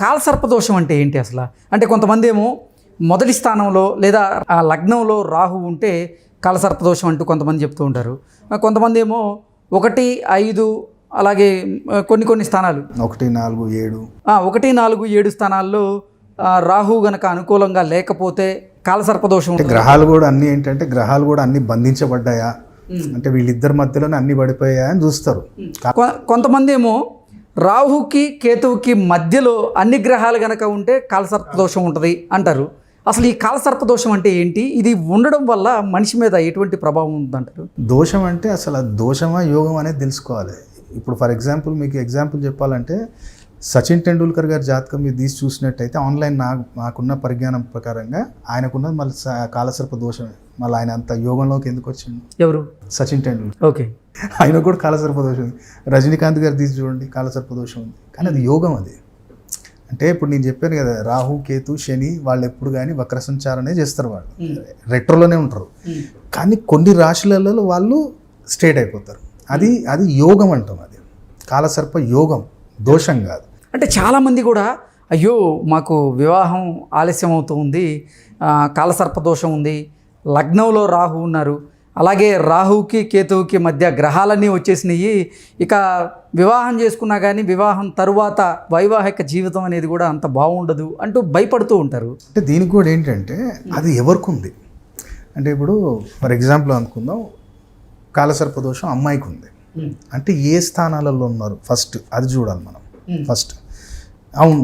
కాలసర్పదోషం అంటే ఏంటి అసలు? అంటే కొంతమంది ఏమో మొదటి స్థానంలో లేదా ఆ లగ్నంలో రాహు ఉంటే కాలసర్పదోషం అంటూ కొంతమంది చెప్తూ ఉంటారు. కొంతమంది ఏమో ఒకటి ఐదు అలాగే కొన్ని కొన్ని స్థానాలు. ఒకటి నాలుగు ఏడు. ఒకటి నాలుగు ఏడు స్థానాల్లో రాహు గనక అనుకూలంగా లేకపోతే కాలసర్పదోషం గ్రహాలు కూడా అన్ని ఏంటంటే గ్రహాలు కూడా అన్ని బంధించబడ్డాయా? అంటే వీళ్ళిద్దరి మధ్యలోనే అన్ని పడిపోయాయా అని చూస్తారు. కొంతమంది ఏమో రాహుకి కేతువుకి మధ్యలో అన్ని గ్రహాలు గనక ఉంటే కాలసర్పదోషం ఉంటుంది అంటారు. అసలు ఈ కాలసర్పదోషం అంటే ఏంటి? ఇది ఉండడం వల్ల మనిషి మీద ఎటువంటి ప్రభావం ఉందంటారు? దోషం అంటే అసలు దోషమా యోగం అనేది తెలుసుకోవాలి. ఇప్పుడు ఫర్ ఎగ్జాంపుల్ మీకు ఎగ్జాంపుల్ చెప్పాలంటే సచిన్ టెండూల్కర్ గారి జాతకం మీరు తీసి చూసినట్టయితే ఆన్లైన్ నా నాకున్న పరిజ్ఞానం ప్రకారంగా ఆయనకున్నది మళ్ళీ కాలసర్ప దోషమే. మళ్ళీ ఆయన అంత యోగంలోకి ఎందుకు వచ్చిండు? ఎవరు? సచిన్ టెండూల్కర్. ఓకే. ఆయన కూడా కాలసర్ప దోషం ఉంది. రజనీకాంత్ గారు తీసి చూడండి కాలసర్ప దోషం ఉంది. కానీ అది యోగం అది. అంటే ఇప్పుడు నేను చెప్పాను కదా రాహు కేతు శని వాళ్ళు ఎప్పుడు కానీ వక్ర సంచారనే చేస్తారు వాళ్ళు. రెట్రోలోనే ఉంటారు. కానీ కొన్ని రాశులలో వాళ్ళు స్ట్రేట్ అయిపోతారు. అది అది యోగం అంటాం అది. కాలసర్ప యోగం దోషం కాదు. అంటే చాలామంది కూడా అయ్యో మాకు వివాహం ఆలస్యం అవుతుంది ఆ, కాలసర్పదోషం ఉంది లగ్నంలో రాహు ఉన్నారు అలాగే రాహుకి కేతువుకి మధ్య గ్రహాలన్నీ వచ్చేసినాయి. ఇక వివాహం చేసుకున్నా కానీ వివాహం తరువాత వైవాహిక జీవితం అనేది కూడా అంత బాగుండదు అంటూ భయపడుతూ ఉంటారు. అంటే దీనికి కూడా ఏంటంటే అది ఎవరికి ఉంది అంటే ఇప్పుడు ఫర్ ఎగ్జాంపుల్ అనుకుందాం కాలసర్ప దోషం అమ్మాయికి ఉంది అంటే ఏ స్థానాలలో ఉన్నారు? ఫస్ట్ అది చూడాలి మనం. ఫస్ట్. అవును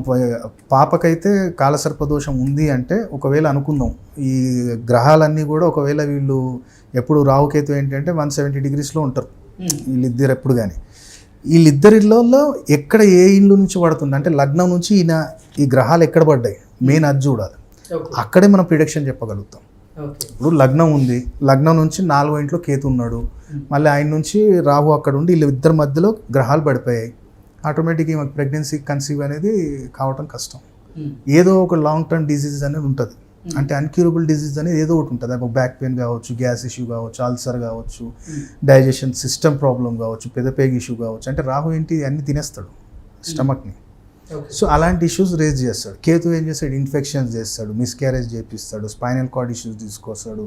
పాపకైతే కాలసర్ప దోషం ఉంది అంటే ఒకవేళ అనుకుందాం ఈ గ్రహాలన్నీ కూడా ఒకవేళ వీళ్ళు ఎప్పుడు రావుకేతు ఏంటంటే వన్ సెవెంటీ డిగ్రీస్లో ఉంటారు. వీళ్ళిద్దరు ఎప్పుడు కానీ వీళ్ళిద్దరిలో ఎక్కడ ఏ ఇల్లు నుంచి పడుతుంది? అంటే లగ్నం నుంచి ఈయన ఈ గ్రహాలు ఎక్కడ పడ్డాయి? మెయిన్ అది చూడాలి. అక్కడే మనం ప్రిడిక్షన్ చెప్పగలుగుతాం. ఇప్పుడు లగ్నం ఉంది. లగ్నం నుంచి నాలుగో ఇంట్లో కేతు ఉన్నాడు. మళ్ళీ ఆయన నుంచి రాహు అక్కడ ఉండి వీళ్ళు ఇద్దరి మధ్యలో గ్రహాలు పడిపోయాయి. ఆటోమేటిక్గా మాకు ప్రెగ్నెన్సీ కన్సీవ్ అనేది కావటం కష్టం. ఏదో ఒక లాంగ్ టర్మ్ డిసీజ్ అనేది ఉంటుంది. అంటే అన్క్యూరబుల్ డిసీజ్ అనేది ఏదో ఒకటి ఉంటుంది. ఒక బ్యాక్ పెయిన్ కావచ్చు గ్యాస్ ఇష్యూ కావచ్చు అల్సర్ కావచ్చు డైజెషన్ సిస్టమ్ ప్రాబ్లం కావచ్చు పెదపేగ్ ఇష్యూ కావచ్చు. అంటే రాహు ఏంటి? అన్ని తినేస్తాడు స్టమక్ని. సో అలాంటి ఇష్యూస్ రేజ్ చేస్తాడు. కేతు ఏం చేస్తాడు? ఇన్ఫెక్షన్స్ చేస్తాడు మిస్క్యారేజ్ చేపిస్తాడు స్పైనల్ కార్డ్ ఇష్యూస్ తీసుకొస్తాడు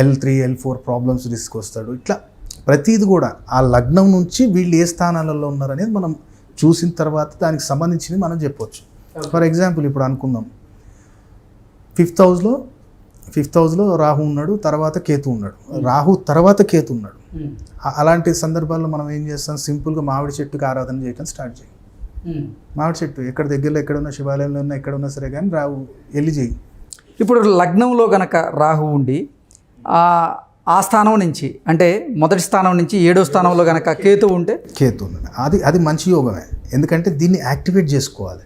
L three L four problems తీసుకొస్తాడు ఇట్లా ప్రతిది కూడా ఆ లగ్నం నుంచి వీళ్ళు ఏ స్థానాలలో ఉన్నారనేది మనం చూసిన తర్వాత దానికి సంబంధించింది మనం చెప్పొచ్చు. ఫర్ ఎగ్జాంపుల్ ఇప్పుడు అనుకుందాం. ఫిఫ్త్ హౌస్లో ఫిఫ్త్ హౌస్లో రాహు ఉన్నాడు తర్వాత కేతు ఉన్నాడు. రాహు తర్వాత కేతు ఉన్నాడు. ఆ- అలాంటి సందర్భాల్లో మనం ఏం చేస్తాం? సింపుల్గా మామిడి చెట్టుకి ఆరాధన చేయడం స్టార్ట్ చేయి. మామిడి చెట్టు ఎక్కడ దగ్గరలో ఎక్కడ ఉన్న శివాలయంలో ఉన్నా ఎక్కడ ఉన్నా సరే కానీ రావు వెళ్ళి చేయి. ఇప్పుడు లగ్నంలో గనక రాహు ఉండి ఆ స్థానం నుంచి అంటే మొదటి స్థానం నుంచి ఏడో స్థానంలో గనక కేతు ఉంటే? కేతు. అది అది మంచి యోగమే. ఎందుకంటే దీన్ని యాక్టివేట్ చేసుకోవాలి.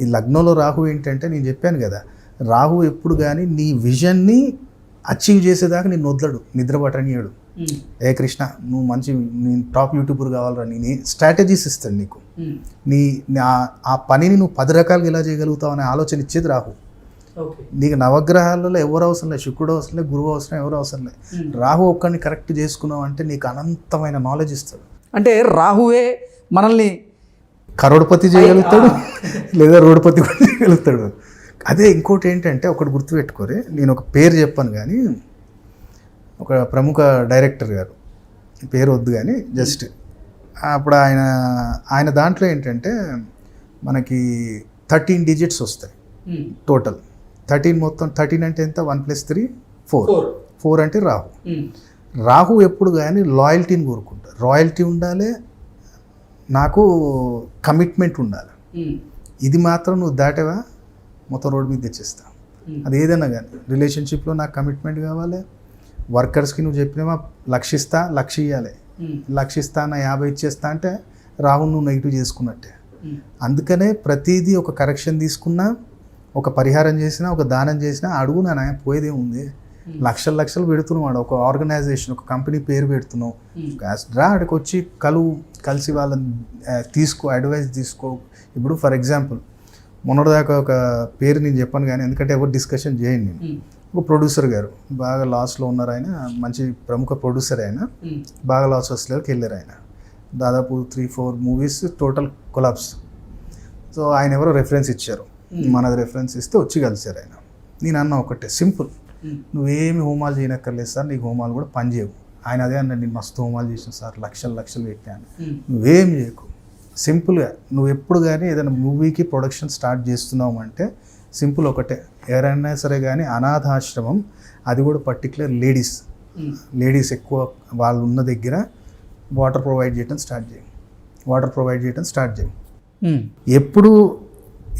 ఈ లగ్నంలో రాహు ఏంటంటే నేను చెప్పాను కదా రాహు ఎప్పుడు కానీ నీ విజన్ని అచీవ్ చేసేదాకా నేను వదలడు నిద్ర పట్టనియడు ఏ కృష్ణ నువ్వు మంచి నీ టాప్ యూట్యూబర్ కావాలరా నేను స్ట్రాటజీస్ ఇస్తాడు నీకు. నీ నా- ఆ పనిని నువ్వు పది రకాలుగా ఎలా చేయగలుగుతావు అనే ఆలోచన ఇచ్చేది రాహు నీకు నవగ్రహాలలో ఎవరు అవసరం లేదు. శుక్రుడు అవసరం లేదు గురువు అవసరం ఎవరు అవసరం లేదు. రాహు ఒక్కడిని కరెక్ట్ చేసుకున్నావు అంటే నీకు అనంతమైన నాలెడ్జ్ ఇస్తాడు. అంటే రాహువే మనల్ని కరోడ్పతి చేయగలుగుతాడు లేదా రోడ్పతి కూడా చేయగలుగుతాడు. అదే ఇంకోటి ఏంటంటే ఒకటి గుర్తుపెట్టుకోరే నేను ఒక పేరు చెప్పాను కానీ ఒక ప్రముఖ డైరెక్టర్ గారు. పేరు వద్దు కానీ జస్ట్ అప్పుడు ఆయన ఆయన దాంట్లో ఏంటంటే మనకి థర్టీన్ డిజిట్స్ వస్తాయి టోటల్ థర్టీన్ మొత్తం థర్టీన్ అంటే ఎంత? One plus three four. Four. అంటే రాహు. రాహు ఎప్పుడు కానీ లాయల్టీని కోరుకుంటారు. రాయల్టీ ఉండాలి నాకు కమిట్మెంట్ ఉండాలి. ఇది మాత్రం నువ్వు దాటవా? మొత్తం రోడ్డు మీద తెచ్చేస్తా. అది ఏదైనా కానీ. రిలేషన్షిప్లో నాకు కమిట్మెంట్ కావాలి. వర్కర్స్కి నువ్వు చెప్పినవా? లక్షిస్తా లక్ష ఇవ్వాలి లక్షిస్తా నా యాభై ఇచ్చేస్తా అంటే రాహుల్ నువ్వు నెగిటివ్ చేసుకున్నట్టే. అందుకనే ప్రతిదీ ఒక కరెక్షన్ తీసుకున్నా ఒక పరిహారం చేసినా ఒక దానం చేసినా అడుగు నా నాయన పోయేదే ఉంది లక్షలు లక్షలు పెడుతున్నావు ఆడ ఒక ఆర్గనైజేషన్ ఒక కంపెనీ పేరు పెడుతున్నావు. రా ఆడికి వచ్చి కలువు కలిసి వాళ్ళని తీసుకో అడ్వైస్ తీసుకో. ఇప్పుడు ఫర్ ఎగ్జాంపుల్ మొన్నటిదాకా ఒక పేరు నేను చెప్పాను కానీ ఎందుకంటే ఎవరు డిస్కషన్ చేయండి నేను. ఒక ప్రొడ్యూసర్ గారు బాగా లాస్లో ఉన్నారు ఆయన మంచి ప్రముఖ ప్రొడ్యూసర్ ఆయన. బాగా లాస్ వస్తలేకి వెళ్ళారు ఆయన. దాదాపు three four movies total collapse so ఆయన ఎవరో రెఫరెన్స్ ఇచ్చారు. మనది రెఫరెన్స్ ఇస్తే వచ్చి కలిసారు ఆయన. నేను అన్న ఒకటే సింపుల్ నువ్వేమి హోమాలు చేయనక్కర్లేదు సార్ నీకు హోమాలు కూడా పని చేయవు. ఆయన అదే అన్న నేను మస్తు హోమాలు చేసిన సార్ లక్షలు లక్షలు పెట్టాను నువ్వేం చేయకు. సింపుల్గా నువ్వు ఎప్పుడు కానీ ఏదైనా మూవీకి ప్రొడక్షన్ స్టార్ట్ చేస్తున్నావు అంటే సింపుల్ ఒకటే. ఎవరైనా సరే కానీ అనాథాశ్రమం అది కూడా పర్టికులర్ లేడీస్ లేడీస్ ఎక్కువ వాళ్ళు ఉన్న దగ్గర వాటర్ ప్రొవైడ్ చేయడం స్టార్ట్ చేయి. వాటర్ ప్రొవైడ్ చేయడం స్టార్ట్ చేయి. ఉమ్. ఎప్పుడు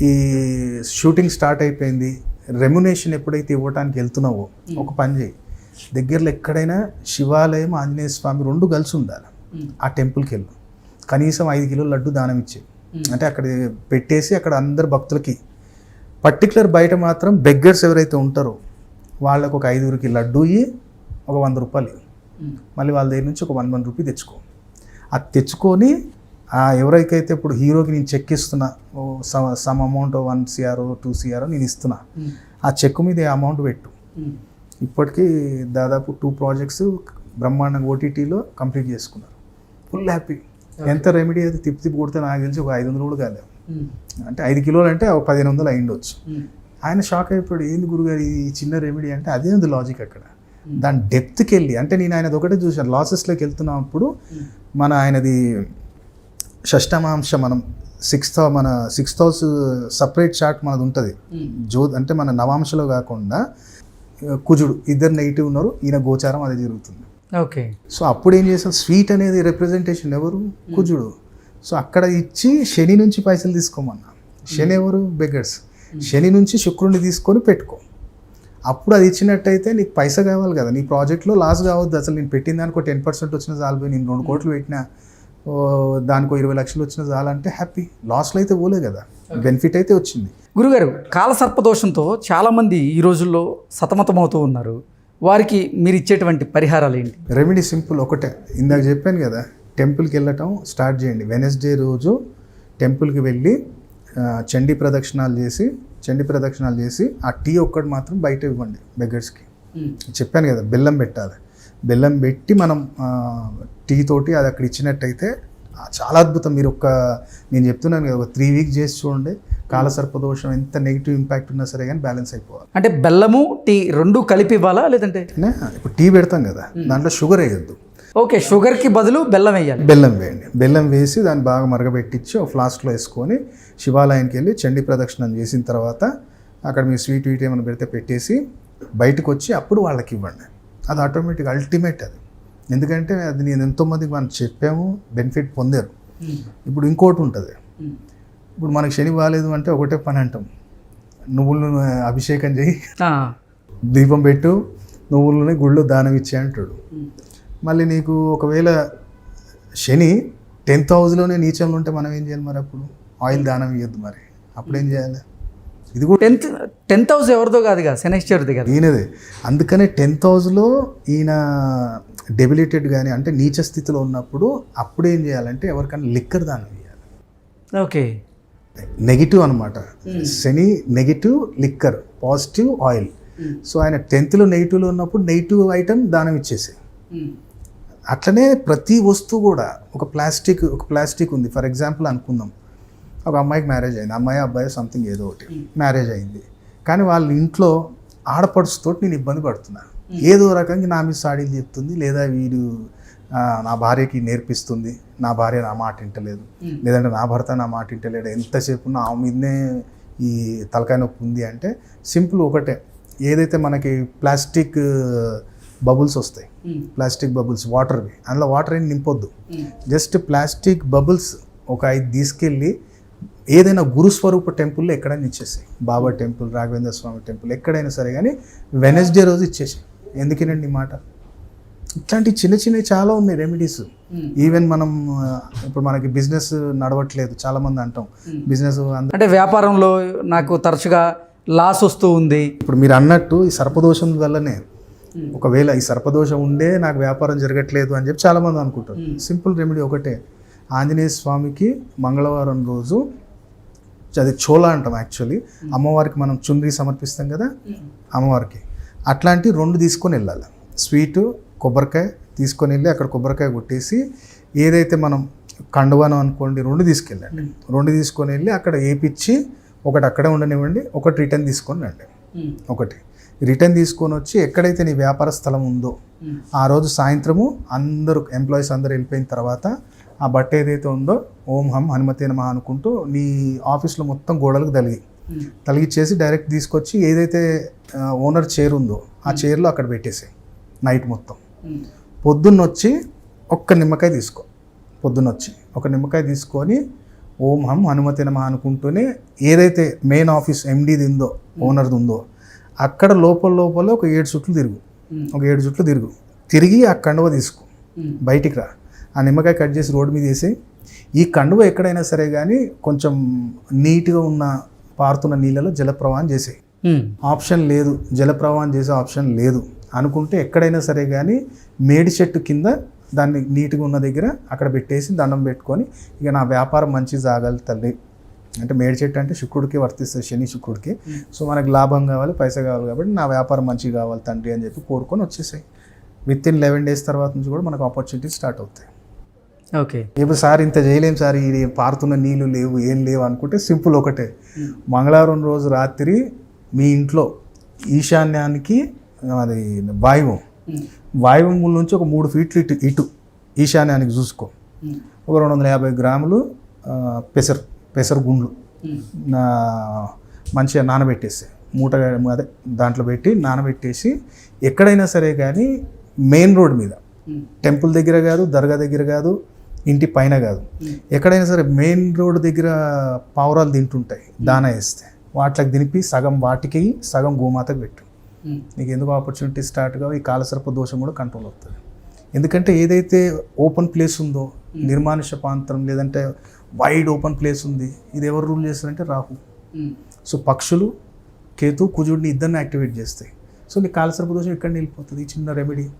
ఈ షూటింగ్ స్టార్ట్ అయిపోయింది. రెమ్యునేషన్ ఎప్పుడైతే ఇవ్వడానికి వెళ్తున్నావో ఒక పని చేయి. దగ్గరలో ఎక్కడైనా శివాలయం ఆంజనేయ స్వామి రెండు కలిసి ఉండాలి. ఆ టెంపుల్కి వెళ్ళు. కనీసం ఐదు కిలోల లడ్డు దానం ఇచ్చే అంటే అక్కడ పెట్టేసి అక్కడ అందరు భక్తులకి. పర్టికులర్ బయట మాత్రం బెగ్గర్స్ ఎవరైతే ఉంటారో వాళ్ళకు ఒక ఐదుగురికి లడ్డు ఇయ్యి ఒక వంద రూపాయలు. మళ్ళీ వాళ్ళ దగ్గర నుంచి ఒక వన్ వన్ రూపీ తెచ్చుకో. అది తెచ్చుకొని ఎవరికైతే ఇప్పుడు హీరోకి నేను చెక్ ఇస్తున్నా ఓ some amount one CR two CR నేను ఇస్తున్నా ఆ చెక్ మీద అమౌంట్ పెట్టు. ఇప్పటికీ దాదాపు టూ ప్రాజెక్ట్స్ బ్రహ్మాండంగా ఓటీటీలో కంప్లీట్ చేసుకున్నారు. Full happy. ఎంత రెమెడీ అయితే తిప్పి తిప్పి కొడితే నాకు తెలిసి ఒక ఐదు వందలు కూడా కాలేదు. అంటే ఐదు కిలోలు అంటే ఒక పదిహేను వందలు అయిండొచ్చు ఆయన షాక్ అయిపోయాడు ఏంది గురుగారు ఈ చిన్న రెమెడీ? అంటే అదే ఉంది లాజిక్ అక్కడ. దాని డెప్త్కి వెళ్ళి అంటే నేను ఆయనది ఒకటే చూశాను లాసెస్లోకి వెళ్తున్నప్పుడు మన ఆయనది షష్టమాంశ మనం సిక్స్త్ మన సిక్స్త్ హౌస్ సపరేట్ చార్ట్ మనది ఉంటుంది. జో అంటే మన నవాంశలో కాకుండా కుజుడు ఇద్దరు నెగిటివ్ ఉన్నారు ఈయన గోచారం అదే జరుగుతుంది. ఓకే. సో అప్పుడు ఏం చేస్తారు? స్వీట్ అనేది రిప్రజెంటేషన్ ఎవరు? కుజుడు. సో అక్కడ ఇచ్చి శని నుంచి పైసలు తీసుకోమన్నా. శని ఎవరు? బెగర్స్ శని నుంచి శుక్రుడిని తీసుకొని పెట్టుకో. అప్పుడు అది ఇచ్చినట్టయితే నీకు పైసా కావాలి కదా. నీ ప్రాజెక్ట్లో లాస్ కావద్దు. అసలు నేను పెట్టిన దానికి టెన్ పర్సెంట్ వచ్చిన చాలు నేను రెండు కోట్లు పెట్టినా. దానికో ఇరవై లక్షలు వచ్చిన చాలంటే హ్యాపీ లాస్లో అయితే పోలే కదా. బెనిఫిట్ అయితే వచ్చింది. గురుగారు కాలసర్పదోషంతో చాలామంది ఈ రోజుల్లో సతమతమవుతూ ఉన్నారు. వారికి మీరు ఇచ్చేటువంటి పరిహారాలు ఏంటి? రెమెడీ సింపుల్ ఒకటే. ఇందాక చెప్పాను కదా టెంపుల్కి వెళ్ళటం స్టార్ట్ చేయండి. వెనస్డే రోజు టెంపుల్కి వెళ్ళి చండీ ప్రదక్షిణాలు చేసి చండీ ప్రదక్షిణాలు చేసి ఆ టీ ఒక్కటి మాత్రం బయట ఇవ్వండి బెగ్గర్స్కి. చెప్పాను కదా బెల్లం పెట్టాలి. బెల్లం పెట్టి మనం టీ తోటి అది అక్కడ ఇచ్చినట్టయితే చాలా అద్భుతం. మీరు ఒక నేను చెప్తున్నాను కదా ఒక త్రీ వీక్ చేసి చూడండి. కాలసర్పదోషం ఎంత నెగిటివ్ ఇంపాక్ట్ ఉన్నా సరే కానీ బ్యాలెన్స్ అయిపోవాలి. అంటే బెల్లము టీ రెండు కలిపి ఇవ్వాలా లేదంటే? ఇప్పుడు టీ పెడతాం కదా దాంట్లో షుగర్ వేయద్దు. ఓకే షుగర్కి బదులు బెల్లం వేయాలి. బెల్లం వేయండి. బెల్లం వేసి దాన్ని బాగా మరగబెట్టించి ఒక ఫ్లాస్క్లో వేసుకొని శివాలయానికి వెళ్ళి చండీ ప్రదక్షిణం చేసిన తర్వాత అక్కడ మీరు స్వీట్ వీట్ ఏమైనా పెడితే పెట్టేసి బయటకు వచ్చి అప్పుడు వాళ్ళకి ఇవ్వండి. అది ఆటోమేటిక్ అల్టిమేట్ అది. ఎందుకంటే అది నేను ఎంతోమందికి మనం చెప్పాము బెనిఫిట్ పొందారు. ఇప్పుడు ఇంకోటి ఉంటుంది. ఇప్పుడు మనకి శని బాగాలేదు అంటే ఒకటే పని అంటాం. నువ్వులను అభిషేకం చేయి. దీపం పెట్టు నువ్వులని గుళ్ళో దానం ఇచ్చే అంటాడు. మళ్ళీ నీకు ఒకవేళ శని టెన్త్ హౌస్లోనే నీచంలో ఉంటే మనం ఏం చేయాలి మరి అప్పుడు? ఆయిల్ దానం ఇవ్వద్దు మరి. అప్పుడు ఏం చేయాలి? ఇది కూడా టెన్త్ టెన్త్ హౌస్ ఎవరిదో కాదుగా శనేశ్వరుది కదా. ఈయనదే. అందుకనే టెన్త్ హౌస్లో ఈయన డెబిలిటెడ్ కానీ అంటే నీచ స్థితిలో ఉన్నప్పుడు అప్పుడు ఏం చేయాలంటే ఎవరికైనా లిక్కర్ దానం ఇవ్వాలి ఓకే. నెగిటివ్ అనమాట Shani negative liquor positive oil. So ఆయన టెన్త్లో నెగిటివ్లో ఉన్నప్పుడు నెగిటివ్ ఐటమ్ దానం ఇచ్చేసి అట్లనే ప్రతి వస్తువు కూడా ఒక ప్లాస్టిక్ ఒక ప్లాస్టిక్ ఉంది. ఫర్ ఎగ్జాంపుల్ అనుకుందాం. ఒక అమ్మాయికి మ్యారేజ్ అయింది. అమ్మాయి అబ్బాయి సంథింగ్ ఏదో ఒకటి. మ్యారేజ్ అయింది. కానీ వాళ్ళ ఇంట్లో ఆడపడుచుతో నేను ఇబ్బంది పడుతున్నా. ఏదో రకంగా నా మీద సాడీలు చెప్తుంది. లేదా వీడు నా భార్యకి నేర్పిస్తుంది. నా భార్య నా మాట వింటలేదు. లేదంటే నా భర్త నా మాట వింటలేడు. ఎంతసేపు నా ఆమె మీదనే ఈ తలకాయ నొప్పి ఉంది అంటే సింపుల్ ఒకటే. ఏదైతే మనకి ప్లాస్టిక్ బబుల్స్ వస్తాయి. ప్లాస్టిక్ బబుల్స్ వాటర్వి. అందులో వాటర్ ఏం నింపొద్దు. జస్ట్ ప్లాస్టిక్ బబుల్స్ ఒక ఐదు తీసుకెళ్ళి ఏదైనా గురుస్వరూప టెంపుల్లో ఎక్కడైనా ఇచ్చేసాయి. బాబా టెంపుల్ రాఘవేంద్ర స్వామి టెంపుల్ ఎక్కడైనా సరే కానీ వెనస్డే రోజు ఇచ్చేసాయి. ఎందుకేనండి ఈ మాట? ఇట్లాంటి చిన్న చిన్నవి చాలా ఉన్నాయి రెమెడీస్ ఈవెన్ మనం ఆ, ఇప్పుడు మనకి బిజినెస్ నడవట్లేదు చాలా మంది అంటాం బిజినెస్ అందరూ అంటే వ్యాపారంలో నాకు తరచుగా లాస్ వస్తూ ఉంది. ఇప్పుడు మీరు అన్నట్టు ఈ సర్పదోషం వల్లనే ఒకవేళ ఈ సర్పదోషం ఉండే నాకు వ్యాపారం జరగట్లేదు అని చెప్పి చాలా మంది అనుకుంటారు సింపుల్ రెమెడీ ఒకటే. ఆంజనేయ స్వామికి మంగళవారం రోజు అది చోళ అంటాం యాక్చువల్లీ అమ్మవారికి మనం చుండ్రి సమర్పిస్తాం కదా? అమ్మవారికి. అట్లాంటి రెండు తీసుకొని వెళ్ళాలి. స్వీటు కొబ్బరికాయ తీసుకొని వెళ్ళి అక్కడ కొబ్బరికాయ కొట్టేసి ఏదైతే మనం కండువాను అనుకోండి రెండు తీసుకెళ్ళండి. రెండు తీసుకొని వెళ్ళి అక్కడ వేపిచ్చి ఒకటి అక్కడే ఉండనివ్వండి ఒకటి రిటర్న్ తీసుకొని రండి. ఒకటి. రిటర్న్ తీసుకొని వచ్చి ఎక్కడైతే నీ వ్యాపార స్థలం ఉందో ఆ రోజు సాయంత్రము అందరూ ఎంప్లాయీస్ అందరూ వెళ్ళిపోయిన తర్వాత ఆ బట్ట ఏదైతే ఉందో ఓం హం హనుమతే నమ అనుకుంటూ నీ ఆఫీస్లో మొత్తం గోడలకు తలిగి తలిగిచ్చేసి డైరెక్ట్ తీసుకొచ్చి ఏదైతే ఓనర్ చైర్ ఉందో ఆ చైర్లో అక్కడ పెట్టేసాయి నైట్ మొత్తం. పొద్దున్న వచ్చి ఒక్క నిమ్మకాయ తీసుకో. పొద్దున్న వచ్చి ఒక నిమ్మకాయ తీసుకొని ఓం హం హనుమతి నమ అనుకుంటూనే ఏదైతే మెయిన్ ఆఫీస్ ఎండీది ఉందో ఓనర్ది ఉందో అక్కడ లోపల లోపల ఒక ఏడు చుట్లు తిరుగు. ఒక ఏడు చుట్లు తిరుగు. తిరిగి ఆ కండువ తీసుకో. బయటికి రా. ఆ నిమ్మకాయ కట్ చేసి రోడ్డు మీద వేసి ఈ కండువ ఎక్కడైనా సరే కానీ కొంచెం నీట్గా ఉన్న పారుతున్న నీళ్ళలో జలప్రవాహం చేసేయి. ఆప్షన్ లేదు. జలప్రవాహం చేసే ఆప్షన్ లేదు. అనుకుంటే ఎక్కడైనా సరే కానీ మేడి చెట్టు కింద దాన్ని నీట్గా ఉన్న దగ్గర అక్కడ పెట్టేసి దండం పెట్టుకొని ఇక నా వ్యాపారం మంచి తల్లి. అంటే మేడి చెట్టు అంటే శుక్రుడికి వర్తిస్తుంది శని శుక్రుడికి. సో మనకు లాభం కావాలి పైసా కావాలి కాబట్టి నా వ్యాపారం మంచిగా కావాలి తండ్రి అని చెప్పి కోరుకొని వచ్చేసాయి. విత్ ఇన్ లెవెన్ డేస్ తర్వాత నుంచి కూడా మనకు ఆపర్చునిటీస్ స్టార్ట్ అవుతాయి. ఓకే. ఇప్పుడు సార్ ఇంత చేయలేం సార్ ఇది పారుతున్న నీళ్ళు లేవు ఏం లేవు అనుకుంటే సింపుల్ ఒకటే. మంగళవారం రోజు రాత్రి మీ ఇంట్లో ఈశాన్యానికి అది వాయువం. వాయువం నుంచి ఒక మూడు ఫీట్లు ఇటు ఇటు ఈశాన్యానికి చూసుకో. ఒక రెండు వందల యాభై గ్రాములు పెసరు పెసరు గుండ్లు మంచిగా నానబెట్టేసి. మూట అదే దాంట్లో పెట్టి నానబెట్టేసి ఎక్కడైనా సరే కానీ మెయిన్ రోడ్ మీద. టెంపుల్ దగ్గర కాదు దర్గా దగ్గర కాదు ఇంటి పైన కాదు. ఎక్కడైనా సరే మెయిన్ రోడ్ దగ్గర పావురాలు తింటుంటాయి దానా వేస్తే. వాటికి దినిపి సగం వాటికి సగం గోమాతకు పెట్టు. నీకు ఎందుకు ఆపర్చునిటీ స్టార్ట్గా ఈ కాలసర్ప దోషం కూడా కంట్రోల్ అవుతుంది. ఎందుకంటే ఏదైతే ఓపెన్ ప్లేస్ ఉందో నిర్మానుష ప్రాంతం లేదంటే వైడ్ ఓపెన్ ప్లేస్ ఉంది ఇది ఎవరు రూల్ చేస్తారంటే రాహు. సో పక్షులు కేతు కుజుడిని ఇద్దరిని యాక్టివేట్ చేస్తాయి. సో నీ కాలసర్ప దోషం ఇక్కడ వెళ్ళిపోతుంది ఈ చిన్న రెమెడీ